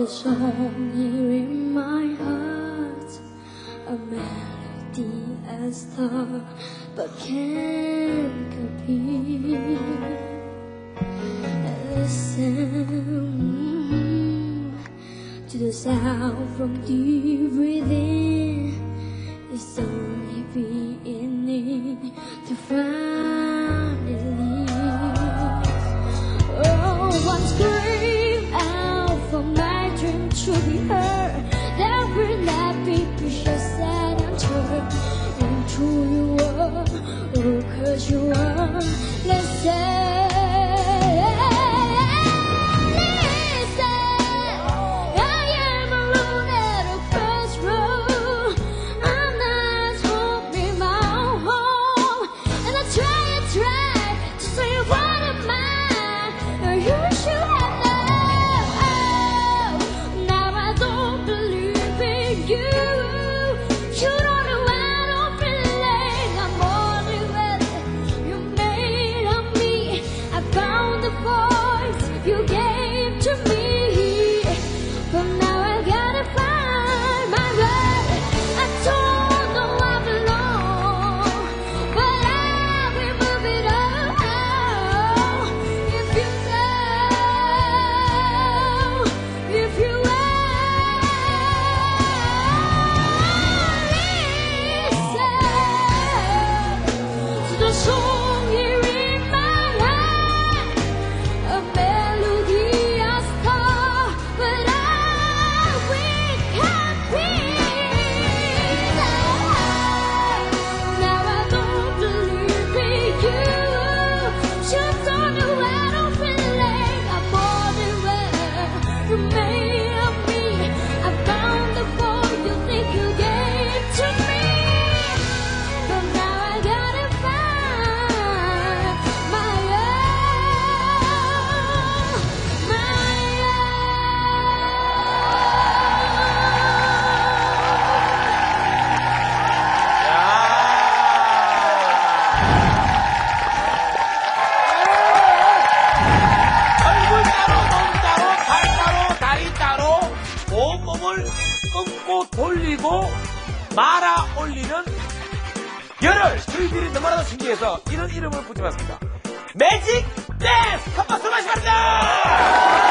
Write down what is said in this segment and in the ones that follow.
a song here in my heart, a melody as thought, but can't compare. Listen to the sound from deep within. It's only beginning to find. you are. Let's. 돌리고 말아 올리는 열을 저희들이 너무나도 신기해서 이런 이름을 붙여봤습니다. 매직 댄스! 한번 수고하시니다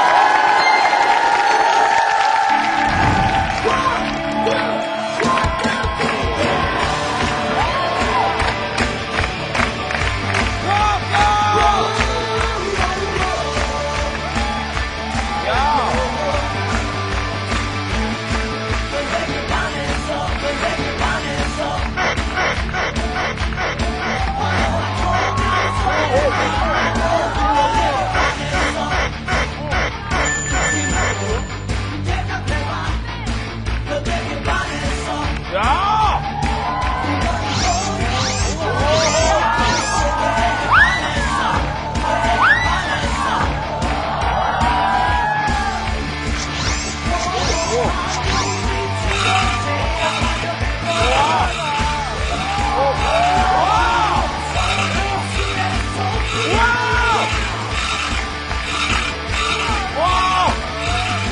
야!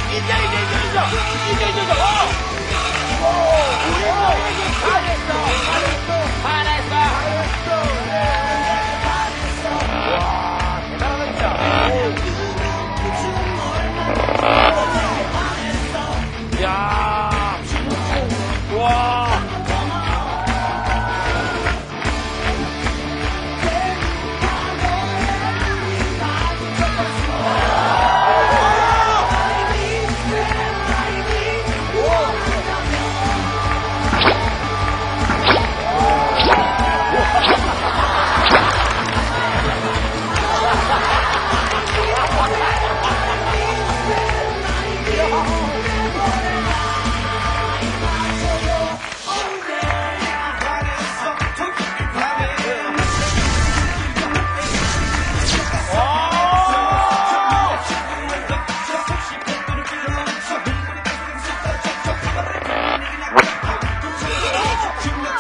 이제 이제 이제 이제 이제 이제 이제 어!